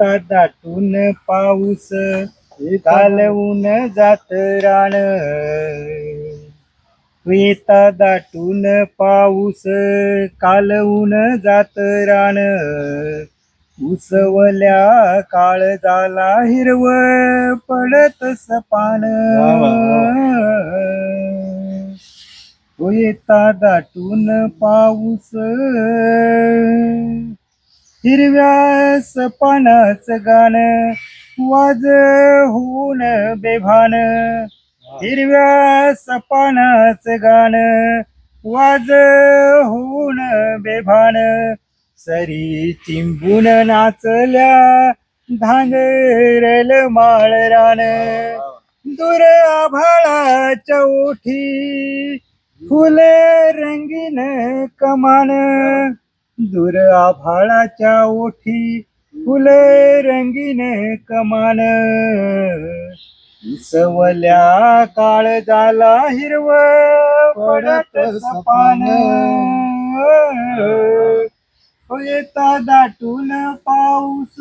येता दाटून पाऊस कालवून जात रान येता दाटून पाऊस कालवून जात रान उसवल्या काळ झाला हिरव पडत सपान. तो येता दाटून पाऊस हिरव्या सपानाच गाण वाज होऊन बेभान. हिरव्या सपानाच गाण वाज होऊन बेभान. सरी चिंबून नाचल्या धांगरल माळरान. दूर आभाळाच्या ओठी फुले रंगीन कमान. दूर आभाळाच्या ओठी फुले रंगीने कमान इसवल्या काळ झाला हिरव पडत सपान येता दाटून पाऊस